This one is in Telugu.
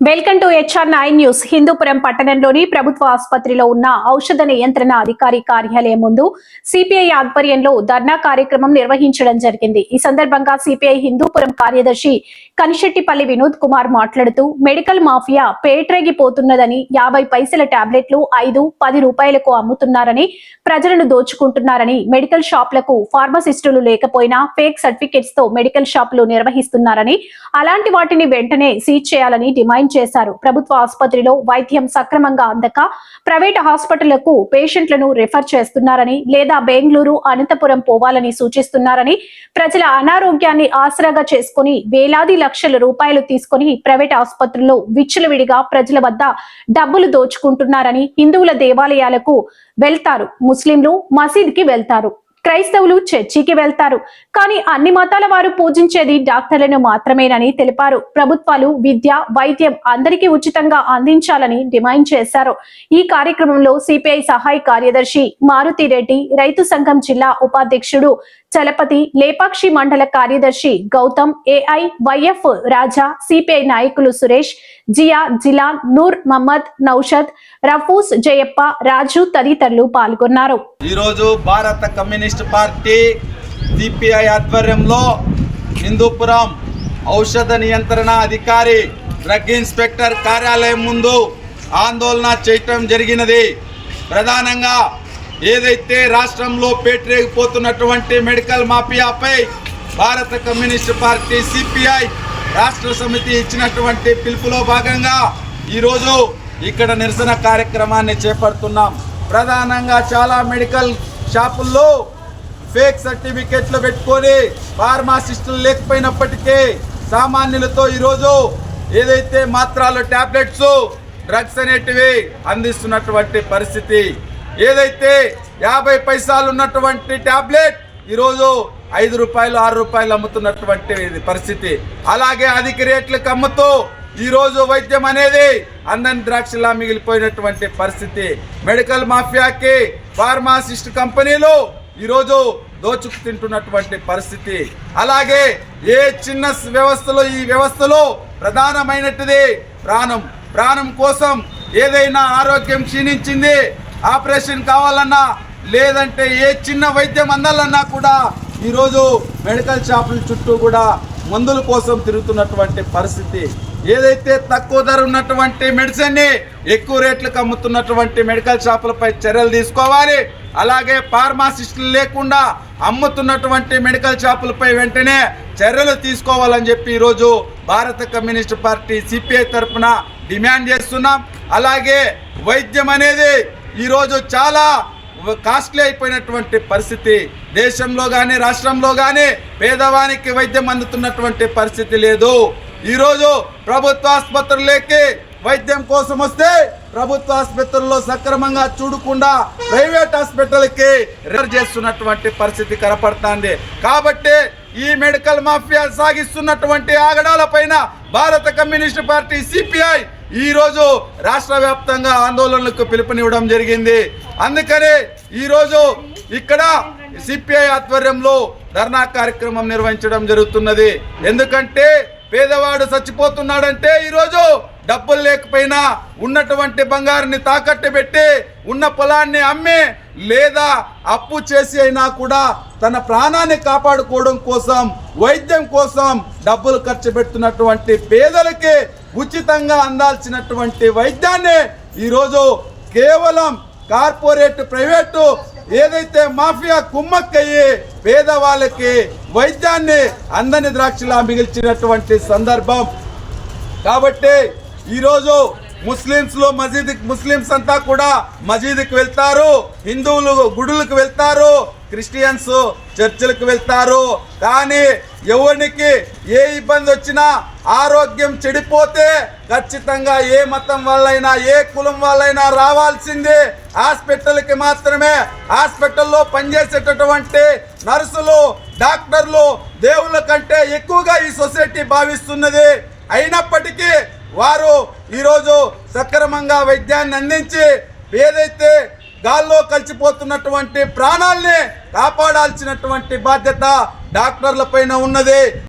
Welcome to HR nine news. Hindupuram పట్టణంలోని ప్రభుత్వ ఆసుపత్రిలో ఉన్న ఔషధ నియంత్రణ అధికారి కార్యాలయం ముందు సిపిఐ ఆధ్వర్యంలో ధర్నా కార్యక్రమం నిర్వహించడం జరిగింది. ఈ సందర్భంగా సిపిఐ హిందూపురం కార్యదర్శి కనిశెట్టిపల్లి వినోద్ కుమార్ మాట్లాడుతూ మెడికల్ మాఫియా పేట్రేగిపోతున్నదని యాభై పైసల టాబ్లెట్లు ఐదు పది రూపాయలకు అమ్ముతున్నారని ప్రజలను దోచుకుంటున్నారని మెడికల్ షాప్లకు ఫార్మసిస్టులు లేకపోయినా ఫేక్ సర్టిఫికెట్స్తో మెడికల్ షాపులు నిర్వహిస్తున్నారని అలాంటి వాటిని వెంటనే సీజ్ చేయాలని డిమాండ్ చేశారు. ప్రభుత్వ ఆసుపత్రిలో వైద్యం సక్రమంగా అందక ప్రైవేట్ హాస్పిటళ్ళకు పేషెంట్లను రిఫర్ చేస్తున్నారని లేదా బెంగళూరు అనంతపురం పోవాలని సూచిస్తున్నారని ప్రజల అనారోగ్యాన్ని ఆసరాగా చేసుకుని వేలాది లక్షల రూపాయలు తీసుకుని ప్రైవేట్ ఆసుపత్రుల్లో విచ్చలవిడిగా ప్రజల వద్ద డబ్బులు దోచుకుంటున్నారని హిందువుల దేవాలయాలకు వెళ్తారు. ముస్లింలు మసీద్కి వెళ్తారు. క్రైస్తవులు చర్చికి వెళ్తారు. కానీ అన్ని మతాల వారు పూజించేది డాక్టర్లను మాత్రమేనని తెలిపారు. ప్రభుత్వాలు విద్య వైద్యం అందరికీ ఉచితంగా అందించాలని డిమాండ్ చేశారు. ఈ కార్యక్రమంలో సిపిఐ సహాయ కార్యదర్శి మారుతి రెడ్డి రైతు సంఘం జిల్లా ఉపాధ్యక్షుడు చలపతి లేపాక్షి మండల కార్యదర్శి Gautam AI YF Raja CPI నాయకులు సురేష్ జియా జిలాన్ నూర్ మహమ్మద్ నౌషద్ రఫూస్ జయప్ప రాజు తదితరులు పాల్గొన్నారు. ఈరోజు భారత కమ్యూనిస్ట్ పార్టీ సిపిఐ ఆధ్వర్యంలో హిందూపురం ఔషధ నియంత్రణ అధికారి డ్రగ్ ఇన్స్పెక్టర్ కార్యాలయం ముందు ఆందోళన చేయటం జరిగినది. ప్రధానంగా ఏదైతే రాష్ట్రంలో పేటరేగిపోతున్నటువంటి మెడికల్ మాఫియాపై భారత కమ్యూనిస్ట్ పార్టీ సిపిఐ రాష్ట్ర సమితి ఇచ్చినటువంటి పిలుపులో భాగంగా ఈరోజు ఇక్కడ నిరసన కార్యక్రమాన్ని చేపడుతున్నాం. ప్రధానంగా చాలా మెడికల్ షాపుల్లో ఫేక్ సర్టిఫికెట్లు పెట్టుకొని ఫార్మాసిస్టులు లేకపోయినప్పటికీ సామాన్యులతో ఈరోజు ఏదైతే మాత్రాలు టాబ్లెట్స్ డ్రగ్స్ అనేటివి అందిస్తున్నటువంటి పరిస్థితి. ఏదైతే యాభై పైసలు ఉన్నటువంటి ట్యాబ్లెట్ ఈరోజు ఐదు రూపాయలు ఆరు రూపాయలు అమ్ముతున్నటువంటి పరిస్థితి. అలాగే అధిక రేట్లకు అమ్ముతూ ఈరోజు వైద్యం అనేది అందని ద్రాక్షలా మిగిలిపోయినటువంటి పరిస్థితి. మెడికల్ మాఫియాకి ఫార్మాసిస్ట్ కంపెనీలు ఈరోజు దోచుకు తింటున్నటువంటి పరిస్థితి. అలాగే ఏ చిన్న వ్యవస్థలో ఈ వ్యవస్థలో ప్రధానమైనటిది ప్రాణం. ప్రాణం కోసం ఏదైనా ఆరోగ్యం క్షీణించింది ఆపరేషన్ కావాలన్నా లేదంటే ఏ చిన్న వైద్యం అందాలన్నా కూడా ఈరోజు మెడికల్ షాపుల చుట్టూ కూడా మందుల కోసం తిరుగుతున్నటువంటి పరిస్థితి. ఏదైతే తక్కువ ధర ఉన్నటువంటి మెడిసిన్ని ఎక్కువ రేట్లకు అమ్ముతున్నటువంటి మెడికల్ షాపులపై చర్యలు తీసుకోవాలి. అలాగే ఫార్మాసిస్టులు లేకుండా అమ్ముతున్నటువంటి మెడికల్ షాపులపై వెంటనే చర్యలు తీసుకోవాలని చెప్పి ఈరోజు భారత కమ్యూనిస్ట్ పార్టీ సిపిఐ తరఫున డిమాండ్ చేస్తున్నాం. అలాగే వైద్యం అనేది ఈరోజు చాలా కాస్ట్లీ అయిపోయినటువంటి పరిస్థితి. దేశంలో కానీ రాష్ట్రంలో కానీ పేదవానికి వైద్యం అందుతున్నటువంటి పరిస్థితి లేదు. ఈరోజు ప్రభుత్వ ఆసుపత్రులకి వైద్యం కోసం వస్తే ప్రభుత్వ ఆసుపత్రుల్లో సక్రమంగా చూడకుండా ప్రైవేట్ హాస్పిటల్కి రిఫర్ చేస్తున్నటువంటి పరిస్థితి కనపడుతుంది. కాబట్టి ఈ మెడికల్ మాఫియా సాగిస్తున్నటువంటి ఆగడాల పైన భారత కమ్యూనిస్ట్ పార్టీ సిపిఐ ఈ రోజు రాష్ట్ర వ్యాప్తంగా ఆందోళనలకు పిలుపునివ్వడం జరిగింది. అందుకనే ఈరోజు ఇక్కడ సిపిఐ ఆధ్వర్యంలో ధర్నా కార్యక్రమం నిర్వహించడం జరుగుతున్నది. ఎందుకంటే పేదవాడు చచ్చిపోతున్నాడంటే ఈరోజు డబ్బులు లేకపోయినా ఉన్నటువంటి బంగారాన్ని తాకట్టు పెట్టి ఉన్న పొలాన్ని అమ్మి లేదా అప్పు చేసి అయినా కూడా తన ప్రాణాన్ని కాపాడుకోవడం కోసం వైద్యం కోసం డబ్బులు ఖర్చు పెడుతున్నటువంటి పేదలకి ఉచితంగా అందాల్సినటువంటి వైద్యాన్ని ఈరోజు కేవలం కార్పొరేట్ ప్రైవేటు ఏదైతే మాఫియా కుమ్మక్కయ్యి పేదవాళ్ళకి వైద్యాన్ని అందని ద్రాక్షలా మిగిల్చినటువంటి సందర్భం. కాబట్టి ఈరోజు ముస్లిమ్స్లో మసీద్ ముస్లిమ్స్ అంతా కూడా మసీదుకి వెళ్తారు హిందువులు గుడులకు వెళ్తారు క్రిస్టియన్స్ చర్చిలకు వెళ్తారు. కానీ ఎవరికి ఏ ఇబ్బంది వచ్చినా ఆరోగ్యం చెడిపోతే ఖచ్చితంగా ఏ మతం వాళ్ళైనా ఏ కులం వాళ్ళైనా రావాల్సిందే. హాస్పిటల్కి మాత్రమే. హాస్పిటల్లో పనిచేసేటటువంటి నర్సులు డాక్టర్లు దేవుళ్ళ కంటే ఎక్కువగా ఈ సొసైటీ భావిస్తున్నది. అయినప్పటికీ వారు ఈరోజు సక్రమంగా వైద్యాన్ని అందించి ఏదైతే గాల్లో కలిసిపోతున్నటువంటి ప్రాణాల్ని కాపాడాల్సినటువంటి బాధ్యత డాక్టర్ల పైన ఉన్నది.